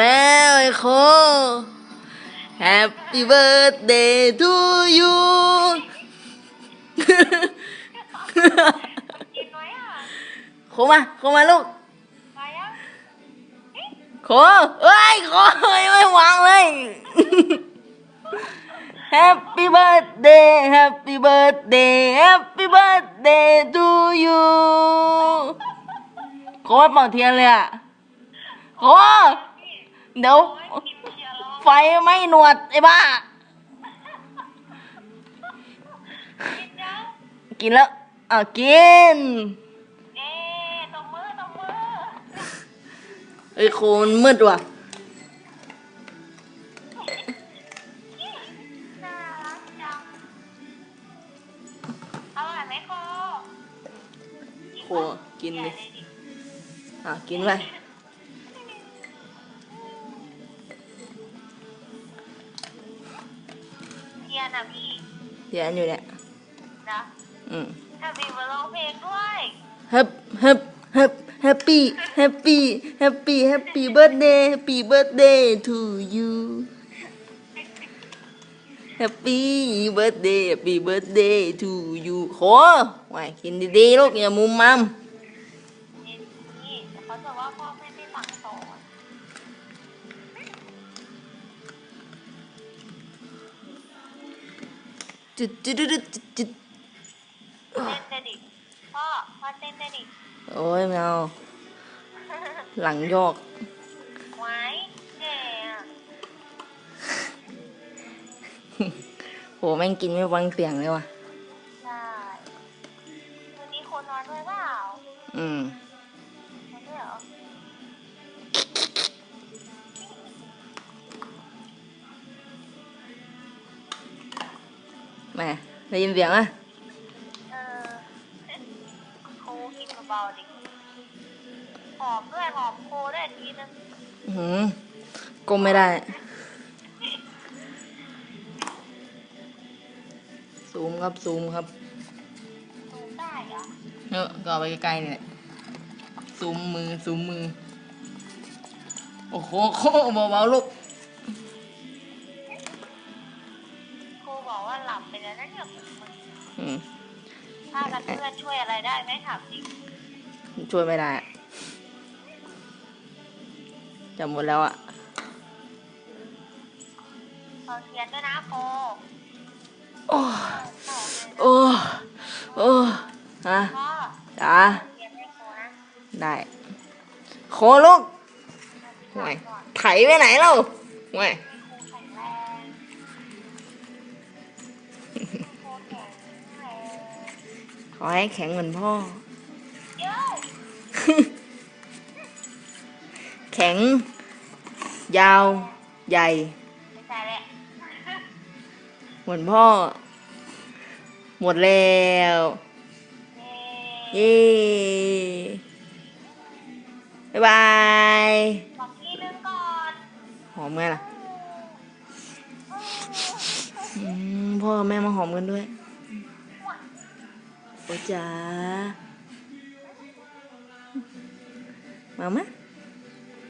แล้วไอ้โค Happy birthday to you กินไว้อะโคมาโคมาลูก ไปอะโคเอ้ยโคไม่วางเลย Happy birthday Happy birthday Happy birthday to you โคเป่าเทียนเลยอะโค เดี๋ยวกินเชียร์ร้องไฟไหม่หนวด ไอ้บ้ากินยังกินแล้วอะกิน เอ๊ะตบมือตบมือเอ้ยโคมันมืดว่ะ น่ารักจังอร่อยไหมโคโคกินดิแกะเลยดิอะกินไป นอะพี่เทียนอยู่เนี่ยนะอืมถ้าบีมาร้องเพลงด้วย Hap hap hap happy happy happy happy birthday happy birthday to you Happy birthday happy birthday to you โหไว้กินดีๆลูกอย่ามุมมัมนี่นี่แต่เขาจะว่าพ่อ จุดจุดจุดจุดจุดเต้นได้ดิพ่อพ่อเต้นได้ดิโอ้ยไม่เอาหลังโยกไว้แก่อะโหแม่งกินไม่ฟังเสียงเลยว่ะใช่วันนี้คนนอนด้วยเปล่าอืม แหม่ได้ยินเสียงอะเออโคกินเบาๆดิหอมด้วยหอมโคด้วยทีนึงอื้อหือก้มไม่ได้ ซูมครับซูมครับดูได้เหรอเนอะก็เอาไปใกล้ๆนี่แหละซูมมือซูมมือ โอ้โหโคเบาๆลูก บอกว่าหลับไปแล้วนะเนี่ยมึงอืมถ้ากันเพื่อนช่วยอะไรได้ไหมถามจริงช่วยไม่ได้อะจำหมดแล้วอะเอาเทียนด้วยนะโคโอ้โอ้โอ้โอ้ฮะพ่อจ้าเทียนให้โคนะได้ โคลูกก่ห่วยอนไถไปไหนเล่าห่วย ข็งแรงขอให้แข็งเหมือนพ่อเย้ยแข็ง ยาว ใหญ่ไม่ใช่แหละเหมือนพ่อ หมดแล้ว เย้เย้บ๊ายบายบอกทีนึงก่อนหอมไงล่ะอืม พ่อกับแม่มาหอมกันด้วย โอ้จ๋ามาไหม